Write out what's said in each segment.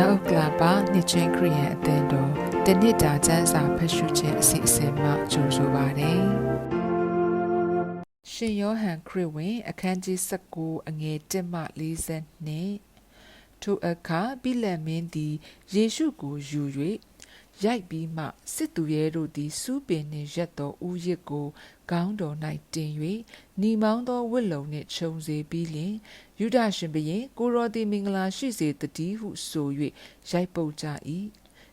မြောက်ဥက္ကလာပါနှစ်ချင်းခရီးယန်အသင်းတော်တနစ်တာကျမ်းစာဖတ်ရှုခြင်းအစီအစဉ်မှကြိုဆိုပါရစေ။ရှင်ယောဟန်ခရစ်ဝင် အခန်းကြီး19အငယ်1မှ42ထိုအခါပိလက်မင်းသည်ယေရှုကိုယူ၍ ရိုက်ပြီးမှစစ်သူရဲတို့သည်စူးပင်နှင့်ရက်သောဥယျစ်ကိုခေါင်းတော်၌တင်၍ညီမောင်းသောဝတ်လုံနှင့်ခြုံစေပြီးလျှင်ယုဒရှင်ဘုရင်ကိုရောသည်မင်္ဂလာရှိစေတည်းဟုဆို၍ရိုက်ပုတ်ကြ၏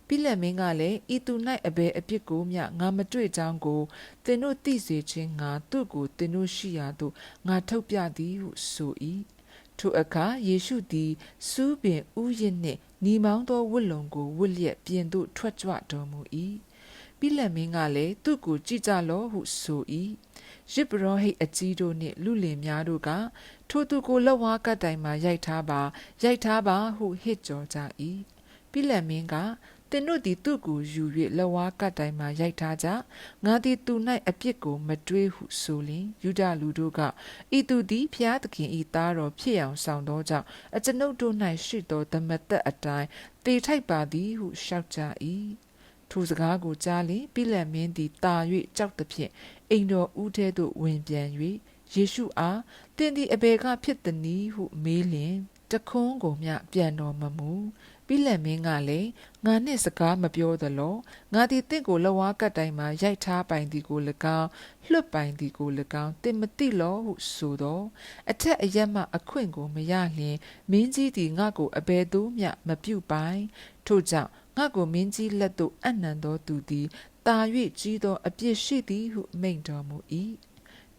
ပိလက်မင်းကလည်းဤသူ၌အဘယ်အပြစ်ကိုမျှငါမတွေ့ကြောင်းကိုသင်တို့သိစေခြင်းငါသူ့ကိုသင်တို့ရှိရာသို့ငါထုတ်ပြသည်ဟုဆို၏ ထိုအခါယေရှုသည်စူးပင်ဥယျစ်နှင့်ညီမောင်းသောဝတ်လုံကိုဝတ်လျက်ပြင်သို့ထွက်ကြွတော်မူ၏ပိလက်မင်းကလည်းသူ့ကိုကြည်ကြလော့ဟုဆို၏ရစ်ပရောဟိတ်အကြီးတို့နှင့်လူလင်များတို့ကထိုသူကိုလက်ဝါးကတိုင်မှရိုက်ထားပါရိုက်ထားပါဟုဟစ်ကြော်ကြ၏ပိလက်မင်းက သင်တို့သည်သူ့ကိုယူ၍လက်ဝါးကတိုင်မှရိုက်ထားကြငါသည်သူ၌အပြစ်ကိုမတွေးဟုဆိုလျင်ယူဒလူတို့ကဤသူသည်ဖျားသခင်ဤသားတော်ဖြစ်အောင်ဆောင်သောကြောင့်အကျွန်ုပ်တို့၌ရှိသောဓမ္မသက်အတိုင်းတေထိုက်ပါသည်ဟုရှောက်ကြ၏ထိုစကားကိုကြားလျင်ပိလက်မင်းသည်တာ၍ကြောက်သဖြင့်အိမ်တော်ဦးထဲသို့ဝင်ပြန်၍ယေရှုအားသင်သည်အဘယ်ကဖြစ်သနည်းဟုမေးလျင်တခွန်းကိုမျှပြန်တော်မမူ ပြီးလက်မင်းကလည်းငါနှင့်စကားမပြောသလောငါသည်တင့်ကိုလဝါကတ်တိုင်းမှာရိုက်ထားပိုင်သည်ကို၎င်းလွတ်ပိုင်သည်ကို၎င်းတင်မသိလောဟုဆိုသောအထက်အရက်မှအခွင့်ကိုမရလျင်မင်းကြီးသည်ငါကိုအဘယ်သို့မျှမပြုတ်ပိုင်ထို့ကြောင့်ငါကိုမင်းကြီးလက်သို့အနှံသောသူသည်တာ၍ကြီးသောအပြစ်ရှိသည်ဟုမိန့်တော်မူ၏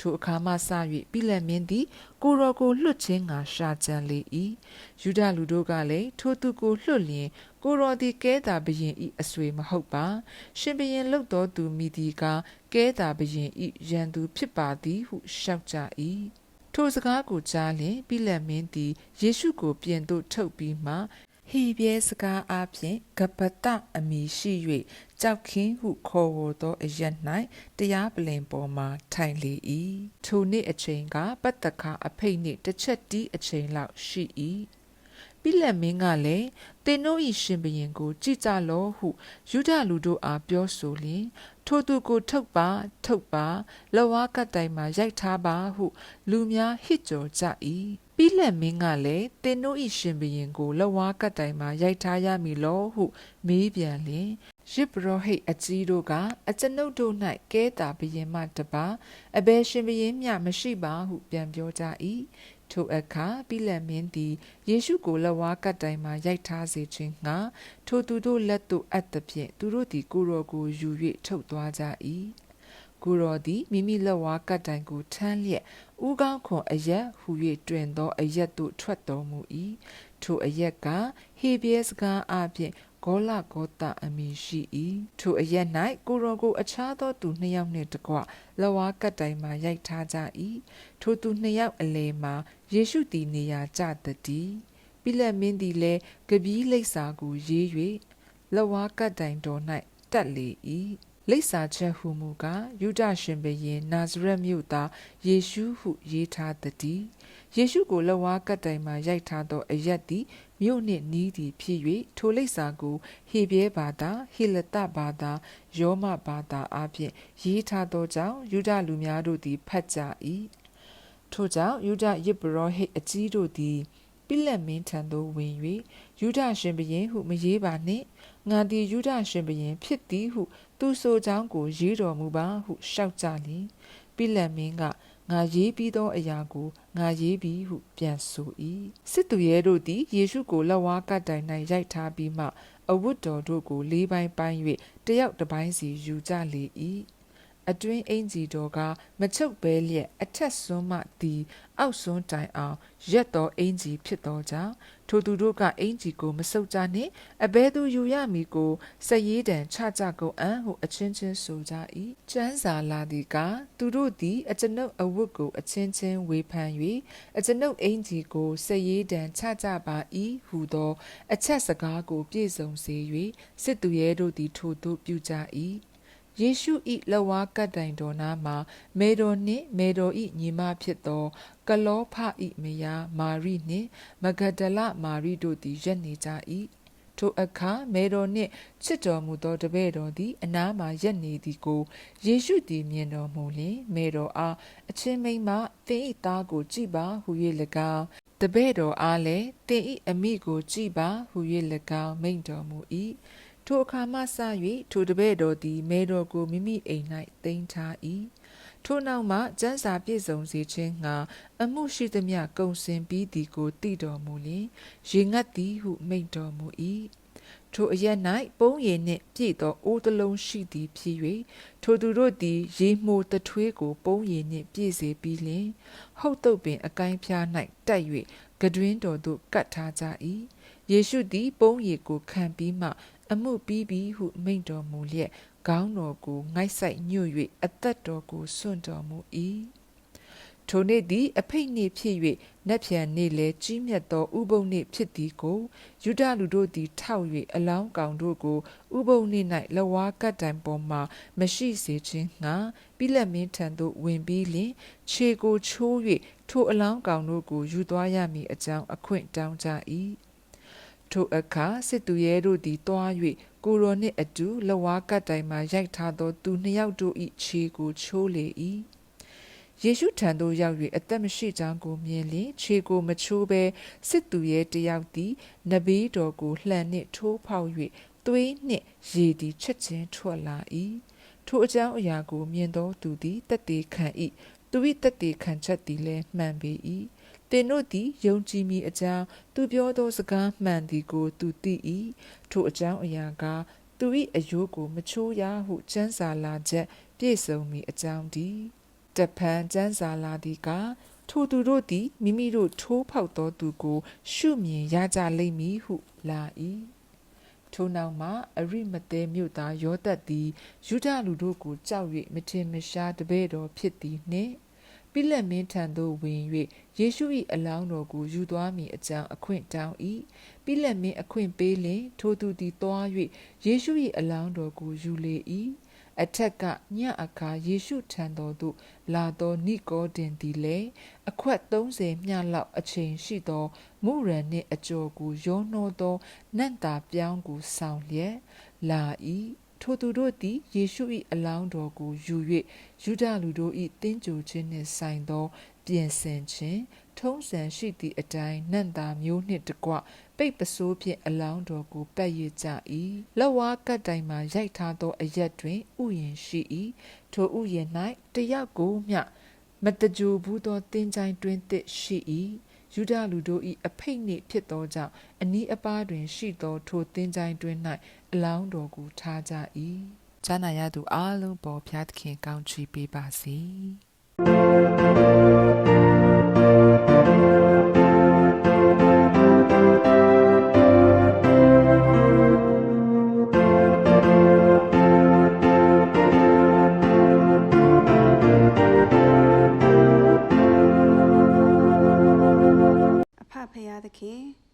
ထိုအခါမှစ၍ပိလက်မင်းသည် ကိုရောကိုလွတ်ခြင်းငါရှာကြံလေ၏ယူဒလူတို့ကလည်းထိုသူကိုလွတ်လျင် ကိုရောသည်ကဲတာဘရင်ဤအဆွေမဟုတ်ပါရှင်ဘရင်လုတ်တော်သူမိဒီကကဲတာဘရင်ဤရန်သူဖြစ်ပါသည်ဟုရှောက်ကြ၏ထိုစကားကိုကြားလျင်ပိလက်မင်းသည်ယေရှုကိုပြင်သို့ထုတ်ပြီးမှ ဟေပြဲစကားအားဖြင့်ကပတအမည်ရှိ၍ကြောက်ခင်းဟုခေါ်ဝေါ်သောအရက်၌တရားပလင်ပေါ်မှထိုင်လေ၏ထိုနေ့အချိန်ကပတ်တခါအဖိတ်နှင့်တစ်ချက်တီးအချိန်လောက်ရှိ၏ပိလက်မင်းကလည်းတင်တို့၏ရှင်ဘရင်ကို ကြည်ကြလောဟုယူဒလူတို့အားပြောဆိုလျင်ထိုသူကိုထုတ်ပါထုတ်ပါလဝါကတိုင်မှရိုက်ထားပါဟု လူများဟစ်ကြော်ကြ၏ ပြီးလက်မင်းကလည်းတင်တို့ဤရှင်ဘရင်ကိုလဝါကတိုင်မှရိုက်ထားရမည်လောဟုမေးပြန်လျင်ရစ်ပရောဟိတ်အကြီးတို့ကအကျွန်ုပ်တို့၌ကဲတာဘရင်မှတပါအဘယ်ရှင်ဘရင်မျှမရှိပါဟုပြန်ပြောကြ၏ထိုအခါပိလက်မင်းသည်ယေရှုကိုလက်ဝါးကတ်တိုင်မှရိုက်ထားစေခြင်းငှာထိုသူတို့လက်သို့အပ်သဖြင့်သူတို့သည်ကိုရောကိုယူ၍ထုတ်သွားကြ၏ ကိုရောသည်မိမိလက်ဝါးကတ်တိုင်ကိုထမ်းလျက်ဥကောင်းခွန်အရက်ဟူ၍တွင်သောအရက်သို့ထွက်တော်မူ၏ထိုအရက်ကဟေဘရဲစကားအပြင်ဂေါလဂေါတအမည်ရှိ၏ထိုအရက်၌ကိုရောကိုအခြားသောသူနှစ်ယောက်နှင့်တကွလဝါကတ်တိုင်မှရိုက်ထားကြ၏ထိုသူနှစ်ယောက်အလယ်မှာယေရှုသည်နေရာကျသည်ပိလက်မင်းသည်လည်းကပီးလိပ်စာကိုရေး၍လဝါကတ်တိုင်တော်၌တက်လေ၏ လိပ်စာချက်ဟုမူကားယူဒရှင်ဘရင်နာဇရက်မြို့သားယေရှုဟုရေးထားသည်ယေရှုကိုလဝါကတ်တိုင်မှရိုက်ထားသောအရက်သည်မြို့နှင့်နီးသည်ဖြစ်၍ထိုလိပ်စာကိုဟေပြဲဘာသာဟေလတဘာသာယောမဘာသာအပြင်ရေးထားသောကြောင့်ယူဒလူများတို့သည်ဖတ်ကြ၏ထို့ကြောင့်ယူဒယေဘရဟိတ်အကြီးတို့သည်ပိလက်မင်းထံသို့ဝင်၍ယူဒရှင်ဘရင်ဟုမရေးပါနှင့်ငါသည်ယူဒရှင်ဘရင်ဖြစ်သည်ဟု သူဆိုကြောင်းကိုရေးတော်မူပါဟုရှောက်ကြလျင်ပိလက်မင်းကငါရေးပြီးသောအရာကိုငါရေးပြီးဟုပြန်ဆို၏စစ်သူရဲတို့သည်ယေရှုကိုလက်ဝါးကတ်တိုင်၌ရိုက်ထားပြီးမှအဝတ်တော်တို့ကိုလေးပိုင်းပိုင်း၍တယောက်တစ်ပိုင်းစီယူကြလေ၏ အတွင်းအင်ဂျီတော်ကမချုပ်ဘဲလျက်အထက်စွန်းမှသည်အောက်စွန်းတိုင်အောင်ရက်သောအင်ဂျီဖြစ်သောကြောင့်ထိုသူတို့ကအင်ဂျီကိုမဆုပ်ကြနှင့်အဘဲသူယူရမည်ကိုစရေးတံချကြကုန်အံ့ဟုအချင်းချင်းဆိုကြ၏ကျမ်းစာလာသည်ကသူတို့သည်အကျွန်ုပ်အဝတ်ကိုအချင်းချင်းဝေဖန်၍အကျွန်ုပ်အင်ဂျီကိုစရေးတံချကြပါ၏ဟုသော အချက်စကားကို ပြည့်စုံစေ၍စစ်သူရဲတို့သည်ထိုသို့ပြုကြ၏ ယေရှု၏လဝါကတ်တိုင်တော်နာမှာမေတော်နှင့်မေတော်၏ညီမဖြစ်သော ကလောဖ၏မယားမာရိနှင့်မဂဒလမာရိတို့သည်ရက်နေကြ၏ထိုအခါမေတော်နှင့်ချစ်တော်မူသောတပည့်တော်သည်အနားမှရက်နေသည်ကိုယေရှုသည်မြင်တော်မူလျှင်မေတော်အားအချင်းမိန်းမသင်၏သားကိုကြည်ပါဟု၍၎င်းတပည့်တော်အားလည်းသင်၏အမိကိုကြည်ပါဟု၍၎င်းမိန့်တော်မူ၏ ထိုအခါမှစ၍ထိုတပည့်တော်သည်မေတော်ကိုမိမိအိမ်၌တိမ်ထား၏ထိုနောက်မှကျမ်းစာပြည့်စုံစေခြင်းငှာအမှုရှိသမျှကုံစင်ပြီးသည်ကိုတည်တော်မူလျင်ရေငတ်သည်ဟုမိန့်တော်မူ၏ထိုအရက်၌ပုံးရည်နှင့်ပြည့်သောအိုးတစ်လုံးရှိသည်ဖြစ်၍ထိုသူတို့သည်ရေမှိုတထွေးကိုပုံးရည်နှင့်ပြည့်စေပြီးလျှင်ဟုတ်တုတ်ပင်အကိုင်းဖျား၌တက်၍ကတွင်တော်သို့ကတ်ထားကြ၏ယေရှုသည်ပုံးရည်ကိုခံပြီးမှ အမှုပြီးပြီဟုမိန့်တော်မူလျက်ခေါင်းတော်ကိုငိုက်ဆိုင်ညွတ်၍အသက်တော်ကိုစွန့်တော်မူ၏ထိုနေ့သည်အဖိတ်နေ့ဖြစ်၍နက်ဖြန်နေ့လည်းကြီးမြတ်သောဥပုံနေ့ဖြစ်သည်ကိုယူဒလူတို့သည်ထောက်၍အလောင်းကောင်တို့ကိုဥပုံနေ့၌လဝါကတ်တိုင်ပေါ်မှမရှိစေခြင်းငှာပိလက်မင်းထံသို့ဝင်ပြီးလျှင်ခြေကိုချိုး၍ထိုအလောင်းကောင်တို့ကိုယူသွားရမည်အကြောင်းအခွင့်တောင်းကြ၏ ထိုအခါစစ်သူရဲတို့သည်တွား၍ကိုရိုနှင့်အတူလဝါကတ်တိုင်မှရိုက်ထားသောသူနှစ်ယောက်တို့၏ခြေကိုချိုးလေ၏ယေရှုထံသို့ရောက်၍အသက်မရှိကြောင်းကိုမြင်လျင်ခြေကိုမချိုးဘဲစစ်သူရဲတယောက်သည်နဘေးတော်ကိုလှန်နှင့်ထိုးဖောက်၍သွေးနှင့်ရေသည်ချက်ချင်းထွက်လာ၏ထိုအကြောင်းအရာကိုမြင်သောသူသည်တက်တေခံ၏သူ၏တက်တေခံချက်သည်လည်းမှန်ပေ၏ သင်တို့သည်ယုံကြည်မိအကြောင်းသူပြောသောစကားမှန်သည်ကိုသူသိ၏ထိုအကြောင်းအရာကသူ၏အယိုးကိုမချိုးရဟုစံစာလာချက်ပြည့်စုံမိအကြောင်းသည်တဖန်စံစာလာသည်ကထိုသူတို့သည်မိမိတို့ထိုးဖောက်သောသူကို ရှုမြင်ရကြလိမ့်မည်ဟုလာ၏ထိုနောက်မှအရိမသဲမြို့သားယောသတ်သည်ယူဒလူတို့ကိုကြောက်၍မထင်မရှားတပည့်တော်ဖြစ်သည်နှင့် ပိလက်မင်းထံသို့ဝင်၍ယေရှု၏အလောင်းတော်ကိုယူသွားမည်အကြောင်းအခွင့်တောင်း၏ပိလက်မင်းအခွင့်ပေးလျင်ထိုသူသည်သွား၍ယေရှု၏အလောင်းတော်ကိုယူလေ၏အထက်ကညအခါယေရှုထံတော်သို့လာသောနိကောဒင်သည်လည်းအခွက်30မျှလောက်အချိန်ရှိသောမုရန်နှင့်အကျော်ကိုရောနှောသောနတ်သားပြောင်းကိုဆောင်လျက်လာ၏ ထိုသူတို့သည်ယေရှု၏အလောင်းတော်ကိုယူ၍ယူဒလူတို့၏တင်းကြိုခြင်းနှင့်ဆိုင်သော ပြင်ဆင်ခြင်းထုံးစံရှိသည့်အတိုင်းနန့်တာမျိုးနှင့်တကွပိတ်ပစိုးဖြင့်အလောင်းတော်ကိုပတ်ရကြ၏လက်ဝါးကတ်တိုင်မှရိုက်ထားသောအရက်တွင်ဥယျင်ရှိ၏ထိုဥယျင်၌တယောက်ကိုမျှမတကြူဘူးသောတင်းချိုင်းတွင်သစ်ရှိ၏ယူဒလူတို့၏အဖိတ်နှင့်ဖြစ်သောကြောင့်အနီးအပါးတွင်ရှိသောထိုတင်းချိုင်းတွင်၌ အလောင်းတော်ကိုထားကြ၏ဈာနာရသူအလုံးပေါ်ဖျားသခင်ကောင်းချီးပေးပါစေအဖဖရာသခင်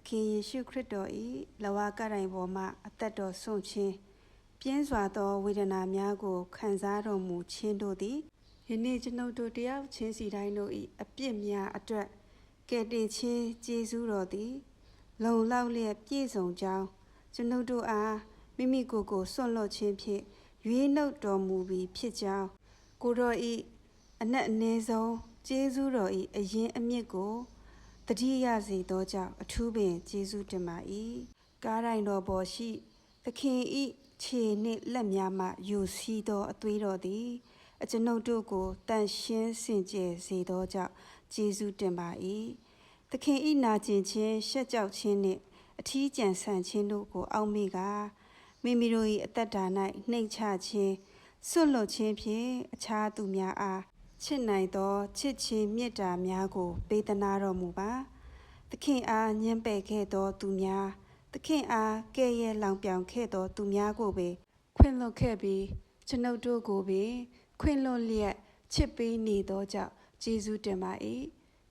သခင်ယေရှုခရစ်တော်၏လဝါကတိုင်ပေါ်မှအသက်တော်ဆွန့်ခြင်းပြင်းစွာသောဝေဒနာများကိုခံစားတော်မူခြင်းတို့သည်ယနေ့ကျွန်ုပ်တို့တယောက်ချင်းစီတိုင်းတို့၏အပြစ်များအတွက်ကယ်တင်ခြင်းကျေးဇူးတော်သည် လုံလောက်လျက်ပြည့်စုံကြောင်းကျွန်ုပ်တို့အားမိမိကိုယ်ကိုစွန့်လွတ်ခြင်းဖြင့်ရွေးနှုတ်တော်မူပြီးဖြစ်ကြောင်းကိုတော်၏အနက်အနည်းဆုံးကျေးဇူးတော်၏အရင်အမြစ်ကို တတိယစေသောကြောင့်အထူးပင်ကျေးဇူးတင်ပါ၏ကားတိုင်းတော်ပေါ်ရှိသခင်ဤခြေနှင့်လက်များမှယူစီးသောအသွေးတော်သည်အကျွန်ုပ်တို့ကိုတန်ရှင်းစင်ကြယ်စေသောကြောင့်ကျေးဇူးတင်ပါ၏သခင်ဤနာကျင်ခြင်းရှက်ကြောက်ခြင်းနှင့်အထီးကျန်ဆန်ခြင်းတို့ကို အောက်မေ့ကာမိမိတို့၏အသက်တာ၌နှိမ်ချခြင်းဆွတ်လွတ်ခြင်းဖြင့်အခြားသူများအား ချစ်နိုင်သောချစ်ချင်းမေတ္တာများကို ပေးသနာတော်မူပါသခင်အားညှင်းပယ်ခဲ့သောသူများသခင်အားကဲ့ရဲ့လောင်ပြောင်ခဲ့သောသူများကိုပဲခွင့်လွတ်ခဲ့ပြီးကျွန်ုပ်တို့ကိုပင်ခွင့်လွတ်လျက်ချစ်ပေးနေသောကြောင့်ကျေးဇူးတင်ပါ၏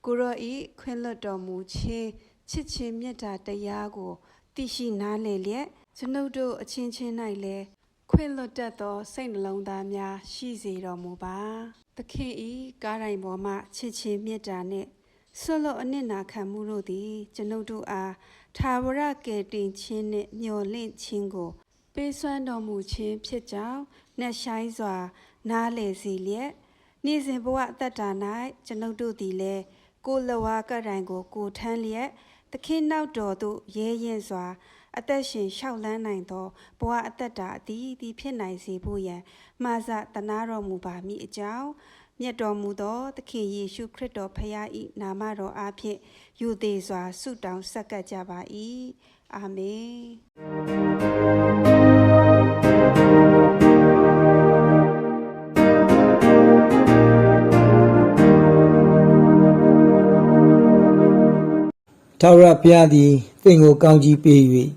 ကိုရောဤခွင့်လွတ်တော်မူခြင်းချစ်ချင်းမေတ္တာတရားကိုသိရှိနားလည်လျက်ကျွန်ုပ်တို့အချင်းချင်း၌လည်း ခွင့်လွတ်တတ်သောစိတ်နှလုံးသားများရှိစေတော်မူပါသခင်ဤကားတိုင်းပေါ်မှချစ်ချင်းမေတ္တာနှင့်ဆွလို့အနစ်နာခံမှုတို့သည် ကျွန်ုပ်တို့အားသာဝရကယ်တင်ခြင်းနှင့်မျှော်လင့်ခြင်းကို ပေးစွမ်းတော်မူခြင်းဖြစ်ကြောင်းနှက်ဆိုင်စွာ နားလေစီလျက်နေ့စဉ်ဘဝအသက်တာ၌ကျွန်ုပ်တို့သည်လည်းကိုယ်လဝါကတိုင်ကို ကိုယ်ထမ်းလျက်သခင်နောက်တော်သို့ရဲရင်စွာ အသက်ရှင်လျှောက်လန်းနိုင်သောဘဝအသက်တာအသီးသီးဖြစ်နိုင်စေဖို့ရန်မှာစတနာတော်မူပါမည်အကြောင်းမြတ်တော်မူသောသခင်ယေရှုခရစ်တော်ဖခင်၏နာမတော်အားဖြင့်ယူသေးစွာဆုတောင်းဆက်ကပ်ကြပါ၏အာမင်ထာဝရဘုရားသည်သင်ကိုကောင်းကြီးပေး၍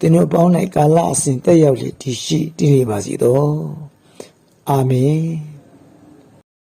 သင်တို့ပေါင်း၌ကာလအစဉ်တက်ရောက်လေတည်ရှိတည်နေပါစေသောအာမင်